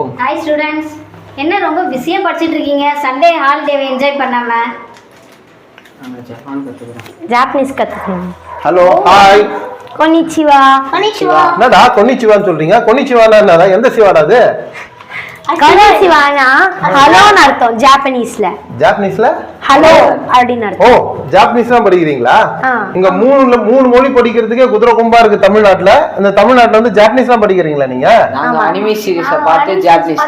போங்க hi students என்ன ரொம்ப பிஸியாக படிச்சிட்டு இருக்கீங்க? சண்டே ஹாலிடேவை என்ஜாய் பண்ணாம? ஜாப்பனீஸ் கற்றுக்கணும் ஹலோ ஹாய் கொனிச்சிவா என்னடா கொன்னிச்சிவான்னு சொல்றீங்க? கொன்னிச்சிவானா என்னடா எந்த சிவாடா அது? கொனிச்சிவானா ஹலோன்னு அர்த்தம் ஜாப்பனீஸ்ல ஜாப்பனீஸ்ல ஹலோ அப்படின்னு ஓ ஜாப்பனீஸ் தான் படிக்கிறீங்களா. இங்க மூணுல மூணு மொழி படிக்கிறதுக்கே குதிரை கும்பா இருக்கு தமிழ்நாட்டுல. இந்த தமிழ்நாட்டுல வந்து ஜாப்பனீஸ் தான் படிக்கிறீங்களா நீங்க? அனிமே சீரிஸை பார்த்து Japanese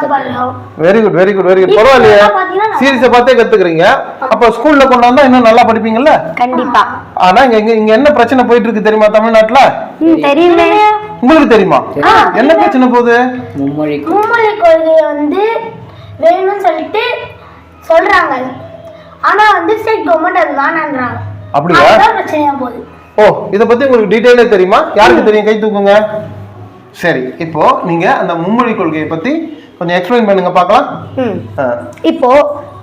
very good very good very good பரவாயில்லையே. சீரியஸை பார்த்தே கத்துக்கிறீங்க. அப்ப ஸ்கூல்ல கொண்டு வந்தா இன்னும் நல்லா படிப்பீங்கல்ல? கண்டிப்பா. ஆனா இங்க இங்க இங்க என்ன பிரச்சனை போயிட்டு இருக்கு தெரியுமா தமிழ்நாட்டுல? தெரியுமே. உங்களுக்கு தெரியுமா? என்ன பிரச்சனை போகுது? மும்மொழி கொள்கை. வந்து வேணும்னு சொல்லிட்டு சொல்றாங்க. ஆனா வந்து ஸ்டேட் கவர்மெண்ட் அது வேணான்றாங்க அப்படியா பிரச்சனையா போகுது. ஓ இத பத்தி உங்களுக்கு டீடைலே தெரியுமா? யாருக்கு தெரியும்? கை தூக்குங்க. சரி இப்போ நீங்க அந்த மும்மொழி கொள்கையை பத்தி கொஞ்சம் எக்ஸ்பிளைன் பண்ணுங்க பார்க்கலாம். இப்போ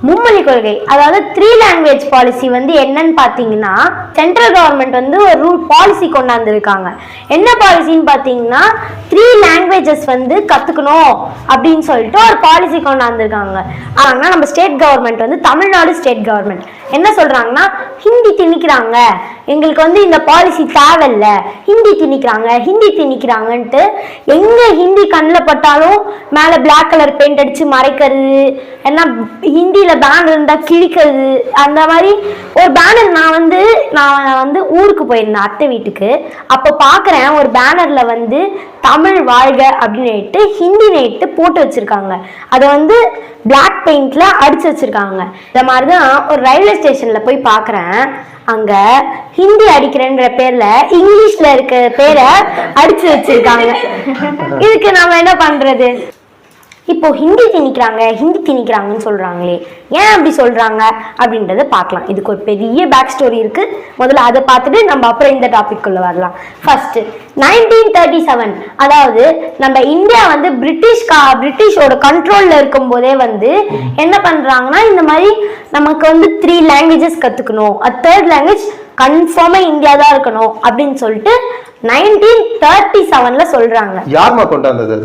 மும்மொழி கொள்கை. அதாவது த்ரீ லாங்குவேஜ் பாலிசி வந்து என்னன்னு பார்த்தீங்கன்னா சென்ட்ரல் கவர்மெண்ட் வந்து ஒரு ரூல் பாலிசி கொண்டாந்துருக்காங்க. என்ன பாலிசின்னு பார்த்தீங்கன்னா த்ரீ லாங்குவேஜஸ் வந்து கற்றுக்கணும் அப்படின்னு சொல்லிட்டு ஒரு பாலிசி கொண்டாந்துருக்காங்க. ஆனால் நம்ம ஸ்டேட் கவர்மெண்ட் வந்து தமிழ்நாடு ஸ்டேட் கவர்மெண்ட் என்ன சொல்கிறாங்கன்னா ஹிந்தி திணிக்கிறாங்க. எங்களுக்கு வந்து இந்த பாலிசி தேவையில்ல. ஹிந்தி திணிக்கிறாங்க ஹிந்தி திணிக்கிறாங்கன்ட்டு எங்கே ஹிந்தி கண்ணில் பட்டாலும் மேலே பிளாக் கலர் பெயிண்ட் அடித்து மறைக்கிறது ஏன்னா ஹிந்தியில் பேனர் இருந்தால் கிழிக்கிறது அந்த மாதிரி ஒரு பேனர் நான் வந்து நான் வந்து ஊருக்கு போயிருந்தேன் அத்தை வீட்டுக்கு. அப்போ பார்க்குறேன் ஒரு பேனரில் வந்து தமிழ் வாழ்க அப்படின்னுட்டு ஹிந்தி நைட்டு போட்டு வச்சுருக்காங்க. அதை வந்து பிளாக் பெயிண்டில் அடித்து வச்சுருக்காங்க. இந்த மாதிரி தான் ஒரு ரயில்வே ஸ்டேஷனில் போய் பார்க்குறேன் அங்கே ஹிந்தி அடிக்கிறேன்ற பேரில் இங்கிலீஷில் இருக்க பேரை அடித்து வச்சுருக்காங்க. இதுக்கு நம்ம என்ன பண்ணுறது இப்போ ஹிந்தி திணிக்கிறாங்க ஹிந்தி திணிக்கிறாங்கன்னு சொல்றாங்களே ஏன் அப்படி சொல்றாங்க அப்படின்றத பார்க்கலாம். இதுக்கு ஒரு பெரிய பேக் ஸ்டோரி இருக்கு. முதல்ல அதை பார்த்துட்டு நம்ம அப்புறம் இந்த டாபிக் வரலாம். ஃபர்ஸ்ட் நைன்டீன் தேர்ட்டி செவன் அதாவது நம்ம இந்தியா வந்து பிரிட்டிஷ் கா பிரிட்டிஷோட கண்ட்ரோல்ல இருக்கும் போதே வந்து என்ன பண்றாங்கன்னா இந்த மாதிரி நமக்கு வந்து த்ரீ லாங்குவேஜஸ் கத்துக்கணும். தேர்ட் லாங்குவேஜ் கன்ஃபார்மா இந்தியா தான் இருக்கணும் அப்படின்னு சொல்லிட்டு நைன்டீன் தேர்ட்டி செவன்ல சொல்றாங்க. யாரும்மா கொண்டாந்தது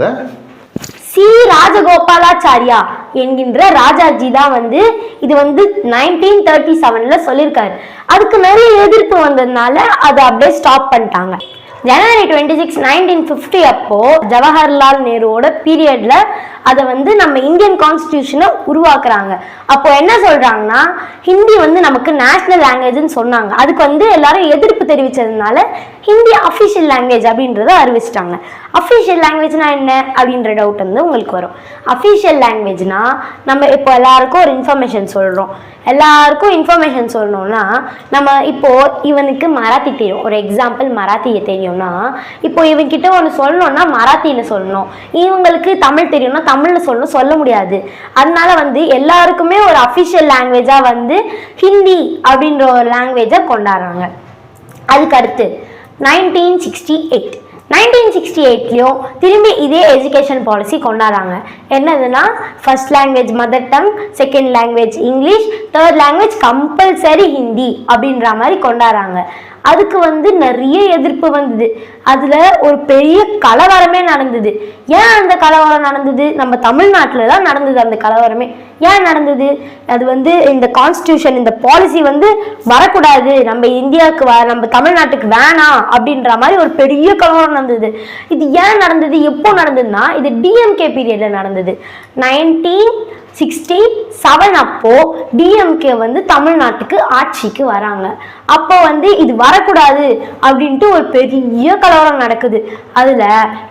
சி. ராஜகோபாலாச்சாரியா என்கின்ற ராஜாஜி தான் வந்து இது வந்து நைன்டீன் தேர்ட்டி செவன்ல சொல்லியிருக்காரு அதுக்கு நிறைய எதிர்ப்பு வந்ததுனால அதை அப்படியே ஸ்டாப் பண்ணிட்டாங்க. January twenty six nineteen fifty அப்போ ஜவஹர்லால் நேருவோட பீரியட்ல அதை வந்து நம்ம இந்தியன் கான்ஸ்டியூஷனை உருவாக்குறாங்க. அப்போ என்ன சொல்றாங்கன்னா ஹிந்தி வந்து நமக்கு நேஷனல் லாங்குவேஜ்னு சொன்னாங்க. அதுக்கு வந்து எல்லாரும் எதிர்ப்பு தெரிவிச்சதுனால ஹிந்தி அஃபிஷியல் லாங்குவேஜ் அப்படின்றத அறிவிச்சிட்டாங்க. அஃபிஷியல் லாங்குவேஜ்னா என்ன அப்படின்ற டவுட் வந்து உங்களுக்கு வரும். அஃபிஷியல் லாங்குவேஜ்னா நம்ம இப்போ எல்லாருக்கும் ஒரு இன்ஃபர்மேஷன் சொல்கிறோம் எல்லாருக்கும் இன்ஃபர்மேஷன் சொல்லணும்னா நம்ம இப்போ இவனுக்கு மராத்தி தெரியும். ஒரு எக்ஸாம்பிள் மராத்தியை தெரியும்னா இப்போ இவங்கிட்ட ஒன்று சொல்லணும்னா மராத்தியில் சொல்லணும். இவங்களுக்கு தமிழ் தெரியும்னா தமிழில் சொல்லணும் சொல்ல முடியாது. அதனால வந்து எல்லாருக்குமே ஒரு அஃபிஷியல் லாங்குவேஜாக வந்து ஹிந்தி அப்படின்ற ஒரு லாங்குவேஜை கொண்டாடுறாங்க. அதுக்கு அடுத்து nineteen sixty eight nineteen sixty எயிட்லேயும் திரும்பி இதே எஜுகேஷன் பாலிசி கொண்டாடுறாங்க. என்னதுன்னா first language mother tongue second language English third language compulsory Hindi அப்படின்ற மாதிரி கொண்டாடுறாங்க. அதுக்கு வந்து நிறைய எதிர்ப்பு வந்தது. அதில் ஒரு பெரிய கலவரமே நடந்தது. ஏன் அந்த கலவரம் நடந்தது? நம்ம தமிழ்நாட்டில் தான் நடந்தது அந்த கலவரமே. ஏன் நடந்தது? அது வந்து இந்த கான்ஸ்டியூஷன் இந்த பாலிசி வந்து வரக்கூடாது. நம்ம இந்தியாவுக்கு வ நம்ம தமிழ்நாட்டுக்கு வேணாம் அப்படின்ற மாதிரி ஒரு பெரிய கலவரம் நடந்தது. இது ஏன் நடந்தது? எப்போ நடந்ததுன்னா இது டிஎம்கே பீரியட்ல நடந்தது. நைன்டீன் சிக்ஸ்டி செவன் அப்போ டிஎம்கே வந்து தமிழ்நாட்டுக்கு ஆட்சிக்கு வராங்க. அப்போ வந்து இது வரக்கூடாது அப்படின்ட்டு ஒரு பெரிய கலவரம் நடக்குது. அதுல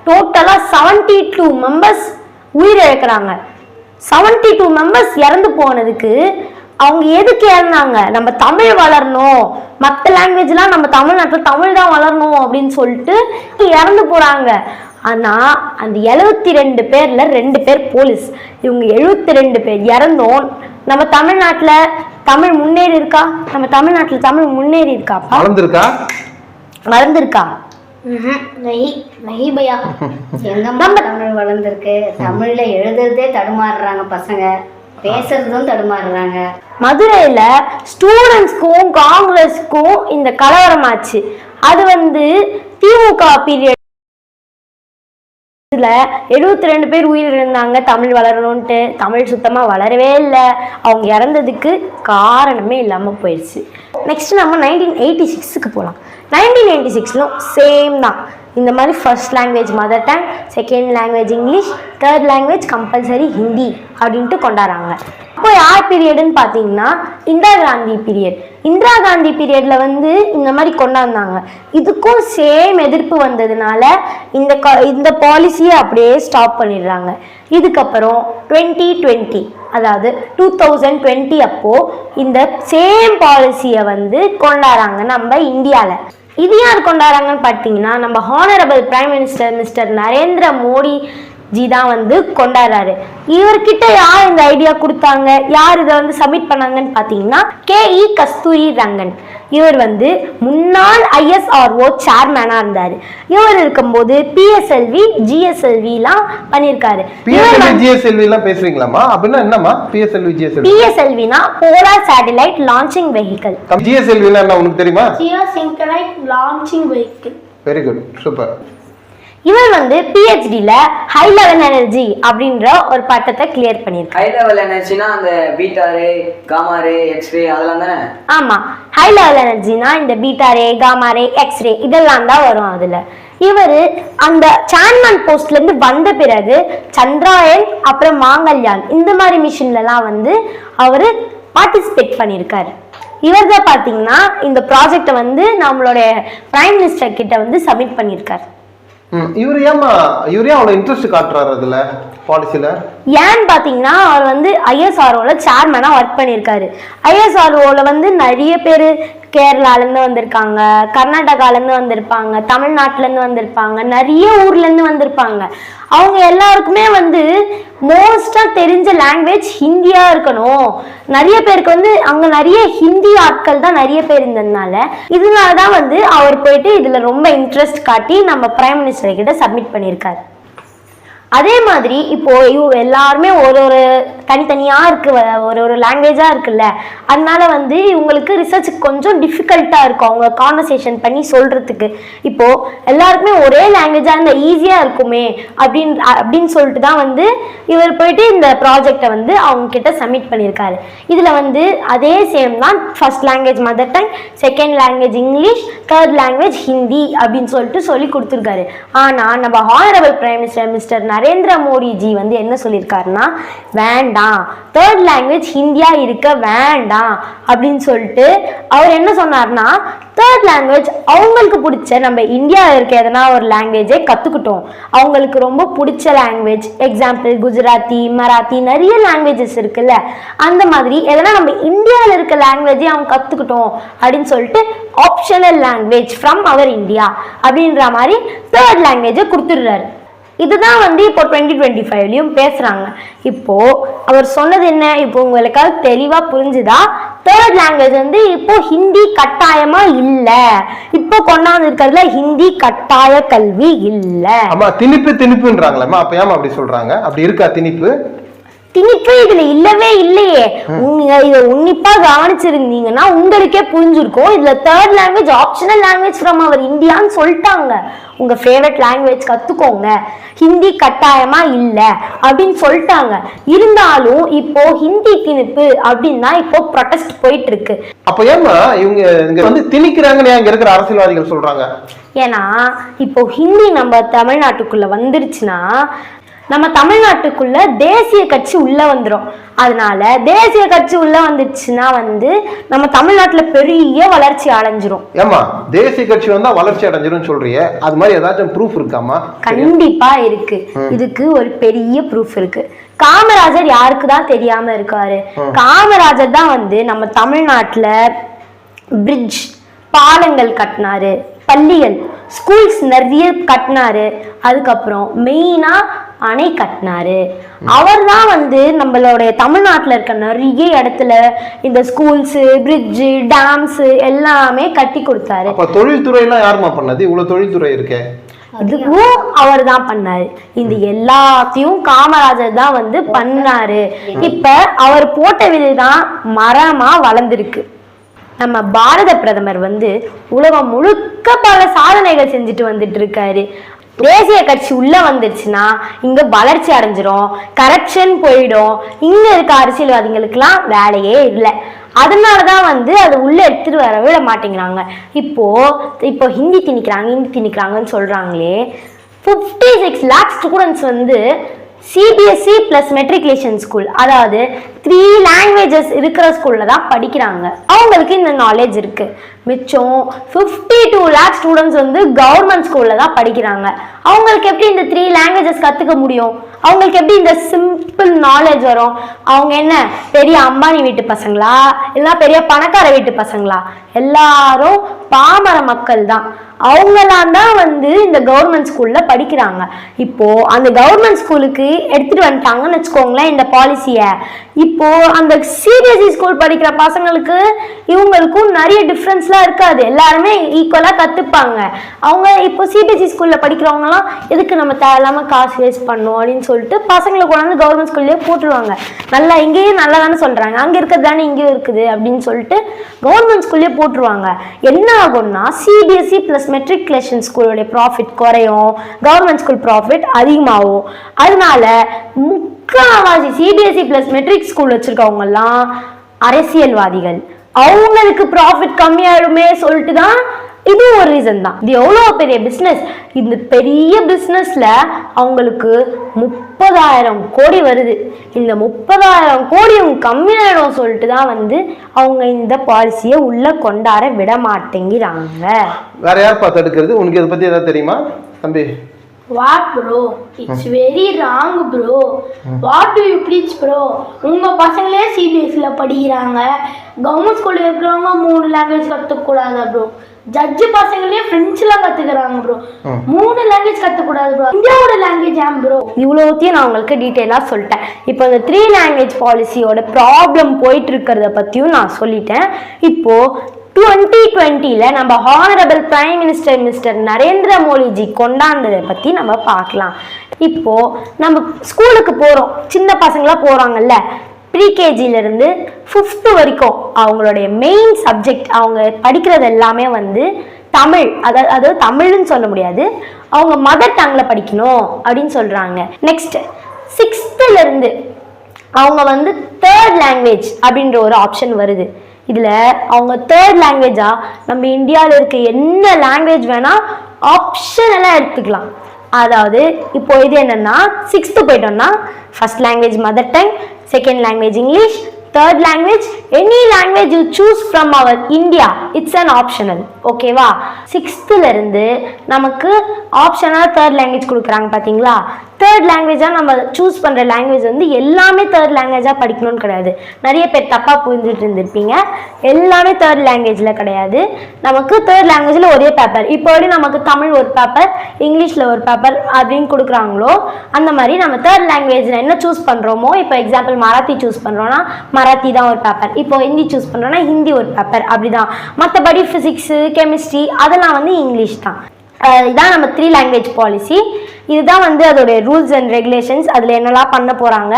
டோட்டலா செவன்டி டூ மெம்பர்ஸ் உயிரிழக்கிறாங்க. செவன்டி டூ மெம்பர்ஸ் இறந்து போனதுக்கு அவங்க எதுக்கு இறந்தாங்க? நம்ம தமிழ் வளரணும். மற்ற லாங்குவேஜ்லாம் நம்ம தமிழ்நாட்டில் தமிழ் தான் வளரணும் அப்படின்னு சொல்லிட்டு இறந்து போறாங்க. ஆனால் அந்த எழுபத்தி ரெண்டு பேரில் ரெண்டு பேர் போலீஸ். இவங்க எழுபத்தி ரெண்டு பேர் இறந்தோம். நம்ம தமிழ்நாட்டுல தமிழ் முன்னேறி இருக்கா? நம்ம தமிழ்நாட்டுல தமிழ் முன்னேறி இருக்காப்பா வளர்ந்துருக்கா? பையா எங்கம்மா தமிழ் வளர்ந்துருக்கு. தமிழ்ல எழுதுறதே தடுமாறுறாங்க பசங்க. பேசுறதும் தடுமாறுறாங்க. மதுரையில ஸ்டூடெண்ட்ஸ்க்கும் காங்கிரஸ்க்கும் இந்த கலவரம் ஆச்சு அது வந்து திமுக பீரியட் இதில் எழுபத்தி ரெண்டு பேர் உயிரிழந்தாங்க தமிழ் வளரணும்ன்ட்டு. தமிழ் சுத்தமா வளரவே இல்லை. அவங்க இறந்ததுக்கு காரணமே இல்லாம போயிடுச்சு நெக்ஸ்ட் நம்ம நைன்டீன் எயிட்டி சிக்ஸுக்கு போகலாம் நைன்டீன் எயிட்டி சிக்ஸ்லும் சேம் தான். இந்த மாதிரி first language mother tongue second language English third language compulsory Hindi அப்படின்ட்டு கொண்டாடுறாங்க. அப்போ யார் பீரியடுன்னு பார்த்தீங்கன்னா இந்திரா காந்தி பீரியட் இந்திரா காந்தி பீரியடில் வந்து இந்த மாதிரி கொண்டாந்தாங்க இதுக்கும் சேம் எதிர்ப்பு வந்ததுனால இந்த க- இந்த பாலிசியை அப்படியே ஸ்டாப் பண்ணிடுறாங்க. இதுக்கப்புறம் டுவெண்ட்டி டுவெண்ட்டி அதாவது டூ தௌசண்ட் டுவெண்ட்டி அப்போது இந்த சேம் பாலிசியை வந்து கொண்டாடுறாங்க நம்ம இந்தியாவில் இது யார் கொண்டாடுறாங்கன்னு பார்த்தீங்கன்னா நம்ம honourable prime minister mister Narendra Modi ji தான் வந்து கொண்டாடுறாரு. இவர்கிட்ட யார் இந்த ஐடியா கொடுத்தாங்க? யார் இதை வந்து சப்மிட் பண்ணாங்கன்னு பார்த்தீங்கன்னா கே. இ. கஸ்தூரி ரங்கன். இவர் வந்து முன்னாள் ஐஎஸ்ஆர்ஓ சேர்மேனாக இருந்தார். இவர் இருக்கும்போது பிஎஸ்எல்வி ஜிஎஸ்எல்விலாம் பண்ணியிருக்காரு. இவர் பிஎஸ்எல்வி ஜிஎஸ்எல்வி எல்லாம் பேசுறீங்களாமா அப்படின்னா என்னம்மா? PSLV GSLV பிஎஸ்எல்வினா polar satellite launching vehicle GSLV என்ன உனக்கு தெரியுமா? Geo launching vehicle very good super இவர் வந்து பிஹெச்டியில் ஹை லெவல் எனர்ஜி அப்படின்ற ஒரு பட்டத்தை கிளியர் பண்ணியிருக்காரு. ஹை லெவல் எனர்ஜினா அந்த பீட்டாரு காமாரு எக்ஸ்ரே அதெல்லாம் தானே? ஆமா. ஹை லெவல் எனர்ஜினா இந்த beta ray gamma ray X ray இதெல்லாம் தான் வரும் அதுல. இவர் அந்த சான்மன் போஸ்ட்ல இருந்து வந்த பிறகு சந்திராயன் அப்புறம் மாங்கல்யான் இந்த மாதிரி மிஷின்லலாம் வந்து அவர் பார்ட்டிசிபேட் பண்ணியிருக்காரு. இவர் தான் பார்த்தீங்கன்னா இந்த ப்ராஜெக்டை வந்து நம்மளுடைய பிரைம் மினிஸ்டர் கிட்ட வந்து சப்மிட் பண்ணியிருக்காரு. இவர் ஏமா இவர் ஏன் அவ்வளோ இன்ட்ரெஸ்ட் காட்டுறாரு அதுல பாலிசியில் ஏன்னு பார்த்தீங்கன்னா அவர் வந்து ஐஎஸ்ஆர்ஓவில் சேர்மனாக ஒர்க் பண்ணியிருக்காரு. ஐஎஸ்ஆர்ஓவில் வந்து நிறைய பேர் கேரளாலேருந்து வந்திருக்காங்க கர்நாடகாலேருந்து வந்திருப்பாங்க தமிழ்நாட்டிலேருந்து வந்திருப்பாங்க நிறைய ஊர்லேருந்து வந்திருப்பாங்க. அவங்க எல்லாருக்குமே வந்து மோஸ்ட்டாக தெரிஞ்ச லாங்குவேஜ் ஹிந்தியாக இருக்கணும். நிறைய பேருக்கு வந்து அங்கே நிறைய ஹிந்தி ஆட்கள் தான் நிறைய பேர் இருந்ததுனால இதனால தான் வந்து அவர் போயிட்டு இதில் ரொம்ப இன்ட்ரெஸ்ட் காட்டி நம்ம பிரைம் மினிஸ்டர் கிட்ட சப்மிட் பண்ணியிருக்காரு. அதே மாதிரி இப்போது இவ எல்லாருமே ஒரு ஒரு தனித்தனியாக இருக்குது ஒரு ஒரு லாங்குவேஜாக இருக்குல்ல. அதனால வந்து இவங்களுக்கு ரிசர்ச் கொஞ்சம் டிஃபிகல்ட்டாக இருக்கும் அவங்க கான்வர்சேஷன் பண்ணி சொல்கிறதுக்கு இப்போது எல்லாருக்குமே ஒரே லாங்குவேஜாக இருந்தால் ஈஸியாக இருக்குமே அப்படின்னு அப்படின்னு சொல்லிட்டு தான் வந்து இவர் போயிட்டு இந்த ப்ராஜெக்டை வந்து அவங்க கிட்ட சப்மிட் பண்ணியிருக்காரு. இதில் வந்து அதே சேம் தான் first language mother tongue second language English third language Hindi அப்படின்னு சொல்லிட்டு சொல்லி கொடுத்துருக்காரு. ஆனால் நம்ம honourable prime minister mister Narendra Modi ji வந்து என்ன சொல்லியிருக்காருன்னா வேண்டாம் தேர்ட் லாங்குவேஜ் ஹிந்தியாக இருக்க வேண்டாம் அப்படின்னு சொல்லிட்டு அவர் என்ன சொன்னார்னா தேர்ட் லாங்குவேஜ் அவங்களுக்கு பிடிச்ச நம்ம இந்தியாவில் இருக்க எதனா ஒரு லாங்குவேஜை கற்றுக்கிட்டோம் அவங்களுக்கு ரொம்ப பிடிச்ச லாங்குவேஜ் எக்ஸாம்பிள் குஜராத்தி மராத்தி நிறைய லாங்குவேஜஸ் இருக்குல்ல. அந்த மாதிரி எதனா நம்ம இந்தியாவில் இருக்க லாங்குவேஜை அவங்க கற்றுக்கிட்டோம் அப்படின்னு சொல்லிட்டு optional language from our India அப்படின்ற மாதிரி தேர்ட் லாங்குவேஜை கொடுத்துடுறாரு. இதுதான் வந்து இப்போ டுவெண்ட்டி டுவெண்ட்டி ஃபைவ்லையும் பேசுகிறாங்க இப்போது அவர் சொன்னது என்ன? இப்போ உங்களுக்காக தெளிவாக புரிஞ்சுதா? தேர்ட் லாங்குவேஜ் வந்து இப்போ ஹிந்தி கட்டாயமாக இல்லை. இப்போ கொண்டாந்து இருக்கிறதுல ஹிந்தி கட்டாய கல்வி இல்லை. ஆமா திணிப்பு திணிப்புன்றாங்களே அப்ப ஏமா அப்படி சொல்றாங்க? அப்படி இருக்கா திணிப்பு? திணிப்பு இதுல இல்லவே இல்லையே. இதை உன்னிப்பா கவனிச்சிருந்தீங்கன்னா உங்களுக்கே புரிஞ்சிருக்கும். இதுல third language optional language from our இந்தியான்னு சொல்லிட்டாங்க. உங்க ஃபேவரட் லாங்குவேஜ் கத்துக்கோங்க. ஹிந்தி கட்டாயமா இல்ல அப்படின்னு சொல்லிட்டாங்க. இருந்தாலும் இப்போ ஹிந்தி திணிப்பு அப்படின்னா இப்போ ப்ரொடெஸ்ட் போயிட்டு இருக்கு அப்ப ஏமா இவங்க இங்க வந்து திணிக்கிறாங்கன்னு இங்க இருக்கிற அரசியல்வாதிகள் சொல்றாங்க? ஏன்னா இப்போ ஹிந்தி நம்ம தமிழ்நாட்டுக்குள்ள வந்துருச்சுன்னா நம்ம தமிழ்நாட்டுக்குள்ள தேசிய கட்சி உள்ள வந்துரும். அதனால தேசிய கட்சி உள்ள வந்துருச்சுன்னா வந்து நம்ம தமிழ்நாட்டுல பெரிய வளர்ச்சி அடைஞ்சிரும். ஏமா தேசிய கட்சி வந்தா வளர்ச்சி அடைஞ்சிரும் சொல்றியே? அது மாதிரி ஏதாச்சும் ப்ரூஃப் இருக்காமா கண்டிப்பா இருக்கு. இதுக்கு ஒரு பெரிய ப்ரூஃப் இருக்கு. காமராஜர் யாருக்கு தான் தெரியாம இருக்காரு? காமராஜர் தான் வந்து நம்ம தமிழ்நாட்டுல பிரிட்ஜ் பாலங்கள் கட்டினாரு. பள்ளிகள் ஸ்கூல்ஸ் நிறைய கட்டினாரு. அதுக்கப்புறம் மெயினா அணை கட்டினாரு. அவர் தான் வந்து நம்மளுடைய தமிழ்நாட்டில் இருக்க நிறைய இடத்துல இந்த ஸ்கூல்ஸு பிரிட்ஜு டேம்ஸு எல்லாமே கட்டி கொடுத்தாரு. அப்ப தொழில்துறையெல்லாம் யாருமா பண்ணது? இவ்வளவு தொழில்துறை இருக்கே. இதுவும் அவர் தான் பண்ணாரு. இந்த எல்லாத்தையும் காமராஜர் தான் வந்து பண்ணாரு. இப்ப அவர் போட்ட விதை தான் மரமா வளர்ந்துருக்கு. நம்ம பாரத பிரதமர் வந்து உலகம் முழுக்க பல சாதனைகள் செஞ்சுட்டு வந்துட்டு இருக்காரு. தேசிய கட்சி உள்ள வந்துருச்சுன்னா இங்க வளர்ச்சி அடைஞ்சிரும் கரப்ஷன் போயிடும். இங்க இருக்க அரசியல்வாதிகளுக்கெல்லாம் வேலையே இல்லை. அதனாலதான் வந்து அது உள்ள எடுத்துட்டு வர விட மாட்டேங்கிறாங்க. இப்போ இப்போ ஹிந்தி திணிக்கிறாங்க ஹிந்தி திணிக்கிறாங்கன்னு சொல்றாங்களே. ஃபிஃப்டி சிக்ஸ் லேக்ஸ் ஸ்டூடெண்ட்ஸ் வந்து சிபிஎஸ்சி ப்ளஸ் மெட்ரிகுலேஷன் ஸ்கூல் அதாவது த்ரீ லாங்குவேஜஸ் இருக்கிற ஸ்கூலில் தான் படிக்கிறாங்க. அவங்களுக்கு இந்த நாலேஜ் இருக்குது மிச்சம் ஃபிஃப்டி டூ லேக் ஸ்டூடெண்ட்ஸ் வந்து கவர்மெண்ட் ஸ்கூலில் தான் படிக்கிறாங்க. அவங்களுக்கு எப்படி இந்த த்ரீ லாங்குவேஜஸ் கற்றுக்க முடியும்? அவங்களுக்கு எப்படி இந்த சிம்பிள் நாலேஜ் வரும்? அவங்க என்ன பெரிய அம்பானி வீட்டு பசங்களா? இல்லைன்னா பெரிய பணக்கார வீட்டு பசங்களா? எல்லாரும் பாமர மக்கள் தான். அவங்களாம் தான் வந்து இந்த கவர்மெண்ட் ஸ்கூலில் படிக்கிறாங்க. இப்போ அந்த கவர்மெண்ட் ஸ்கூலுக்கு எடுத்துட்டு வந்துட்டாங்கன்னு வச்சுக்கோங்களேன் இந்த பாலிசியை இப்போ அந்த சிபிஎஸ்சி ஸ்கூல் படிக்கிற பசங்களுக்கு இவங்களுக்கும் நிறைய டிஃப்ரென்ஸ்லாம் இருக்காது. எல்லாருமே ஈக்குவலாக கற்றுப்பாங்க அவங்க இப்போ சிபிஎஸ்சி ஸ்கூலில் படிக்கிறவங்கலாம் எதுக்கு நம்ம தேவையில்லாமல் காசு வேஸ்ட் பண்ணோம் அப்படின்னு சொல்லிட்டு பசங்களை கொண்டாந்து கவர்மெண்ட் ஸ்கூல்லேயே போட்டுருவாங்க. நல்லா இங்கேயும் நல்லா தானே சொல்கிறாங்க அங்கே இருக்கிறது தானே இங்கேயும் இருக்குது அப்படின்னு சொல்லிட்டு கவர்மெண்ட் ஸ்கூல்லேயே போட்டுருவாங்க. என்ன ஆகும்னா சிபிஎஸ்சி ப்ளஸ் மெட்ரிகுலேஷன் ஸ்கூலோடைய ப்ராஃபிட் குறையும். கவர்மெண்ட் ஸ்கூல் ப்ராஃபிட் அதிகமாகும். அதனால முக்காவாசி சிபிஎஸ்சி ப்ளஸ் மெட்ரிக் ஸ்கூல் வச்சிருக்கவங்கலாம் அரசியல்வாதிகள். அவங்களுக்கு ப்ராஃபிட் கம்மியாயிடுமே சொல்லிட்டு தான் இது ஒரு ரீசன் தான். இது எவ்வளோ பெரிய பிஸ்னஸ் இந்த பெரிய பிஸ்னஸில் அவங்களுக்கு முப்பதாயிரம் கோடி வருது. இந்த முப்பதாயிரம் கோடி அவங்க கம்மியாயிடும் சொல்லிட்டு தான் வந்து அவங்க இந்த பாலிசியை உள்ளே கொண்டாட விட மாட்டேங்கிறாங்க. வேற யார் பார்த்து எடுக்கிறது? உனக்கு இதை பத்தி ஏதாவது தெரியுமா தம்பி? What bro it's very wrong bro what do you bleach bro உங்க பசங்களே சிபிஎஸ்சியில் படிக்கிறாங்க. கவர்மெண்ட் ஸ்கூல்ல இருக்கிறவங்க மூணு லாங்குவேஜ் கற்றுக்கூடாதா ப்ரோ ஜட்ஜு பசங்களே ஃப்ரெஞ்சுலாம் கற்றுக்குறாங்க ப்ரோ மூணு லாங்குவேஜ் கற்றுக்கூடாது ப்ரோ இந்தியாவோட லாங்குவேஜ் ஏன் ப்ரோ இவ்வளோத்தையும் நான் உங்களுக்கு டீட்டெயிலாக சொல்லிட்டேன். இப்போ இந்த த்ரீ லாங்குவேஜ் பாலிசியோட ப்ராப்ளம் போயிட்டு இருக்கிறத பற்றியும் நான் சொல்லிட்டேன். இப்போ டுவெண்ட்டி டுவெண்ட்டியில் நம்ம honourable prime minister mister Narendra Modi ji கொண்டாந்ததை பற்றி நம்ம பார்க்கலாம். இப்போது நம்ம ஸ்கூலுக்கு போகிறோம் சின்ன பசங்களாம் போகிறாங்கல்ல ப்ரீகேஜிலேருந்து ஃபிஃப்த்து வரைக்கும் அவங்களுடைய மெயின் சப்ஜெக்ட் அவங்க படிக்கிறது எல்லாமே வந்து தமிழ். அதாவது அதாவது தமிழ்னு சொல்ல முடியாது. அவங்க மதர் டங்கில் படிக்கணும் அப்படின்னு சொல்கிறாங்க நெக்ஸ்ட் சிக்ஸ்த்துலேருந்து அவங்க வந்து தேர்ட் லாங்குவேஜ் அப்படின்ற ஒரு ஆப்ஷன் வருது. இதில் அவங்க தேர்ட் லாங்குவேஜாக நம்ம இந்தியாவில் இருக்க என்ன லாங்குவேஜ் வேணால் ஆப்ஷனெல்லாம் எடுத்துக்கலாம். அதாவது இப்போ இது என்னென்னா சிக்ஸ்த்து போயிட்டோம்னா first language mother tongue second language English third language any language you choose from our India it's an optional ஓகேவா சிக்ஸ்த்துலேருந்து நமக்கு ஆப்ஷனாக தேர்ட் லாங்குவேஜ் கொடுக்குறாங்க பார்த்தீங்களா தேர்ட் லாங்குவேஜாக நம்ம சூஸ் பண்ணுற லாங்குவேஜ் வந்து எல்லாமே தேர்ட் லாங்குவேஜாக படிக்கணும்னு கிடையாது. நிறைய பேர் தப்பாக புரிஞ்சுட்டு இருந்திருப்பீங்க. எல்லாமே தேர்ட் லாங்குவேஜில் கிடையாது. நமக்கு தேர்ட் லாங்குவேஜில் ஒரே பேப்பர் இப்போ வரையும் நமக்கு தமிழ் ஒரு பேப்பர் இங்கிலீஷில் ஒரு பேப்பர் அப்படின்னு கொடுக்குறாங்களோ அந்த மாதிரி நம்ம தேர்ட் லாங்குவேஜில் என்ன சூஸ் பண்ணுறோமோ இப்போ எக்ஸாம்பிள் மராத்தி சூஸ் பண்ணுறோன்னா மராத்தி தான் ஒரு பேப்பர் இப்போ ஹிந்தி சூஸ் பண்ணுறோன்னா ஹிந்தி ஒரு பேப்பர் அப்படிதான். மற்றபடி ஃபிசிக்ஸு கெமிஸ்ட்ரி அதெல்லாம் வந்து இங்கிலீஷ் தான். இதான் நம்ம த்ரீ லாங்குவேஜ் பாலிசி இதுதான் வந்து அதோடைய ரூல்ஸ் அண்ட் ரெகுலேஷன்ஸ் அதில் என்னெல்லாம் பண்ண போகிறாங்க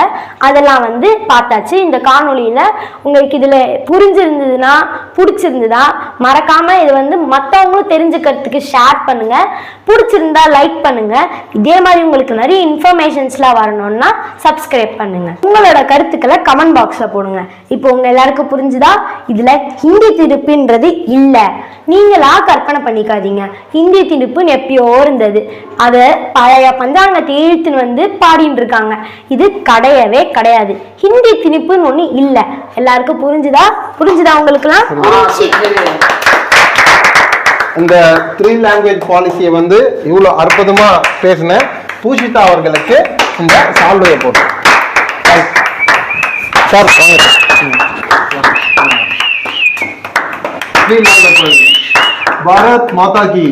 அதெல்லாம் வந்து பார்த்தாச்சு. இந்த காணொளியில் உங்களுக்கு இதில் புரிஞ்சிருந்ததுன்னா பிடிச்சிருந்ததா மறக்காமல் இது வந்து மற்றவங்களும் தெரிஞ்சுக்கிறதுக்கு ஷேர் பண்ணுங்கள் பிடிச்சிருந்தா லைக் பண்ணுங்கள் இதே மாதிரி உங்களுக்கு நிறைய இன்ஃபர்மேஷன்ஸ்லாம் வரணும்னா சப்ஸ்கிரைப் பண்ணுங்கள் உங்களோட கருத்துக்களை கமெண்ட் பாக்ஸில் போடுங்க. இப்போ உங்கள் எல்லாருக்கும் புரிஞ்சுதா? இதில் ஹிந்தி திருப்புன்றது இல்லை. நீங்களா கற்பனை பண்ணிக்காதீங்க. ஹிந்தி திருப்புன்னு எப்பயோ இருந்தது அதை பழைய பஞ்சாங்கத்தை இழுத்துன்னு வந்து பாடின்னு இருக்காங்க. இது கிடையவே கிடையாது. ஹிந்தி திணிப்புன்னு ஒன்று இல்லை. எல்லாருக்கும் புரிஞ்சுதா? புரிஞ்சுதா உங்களுக்குலாம் இந்த த்ரீ லாங்குவேஜ் பாலிசியை வந்து இவ்வளோ அற்புதமா பேசின பூஷிதா அவர்களுக்கு இந்த சால்வையை போட்டோம் சார் வாங்க த்ரீ லாங்குவேஜ் பாரத் மாதா கி.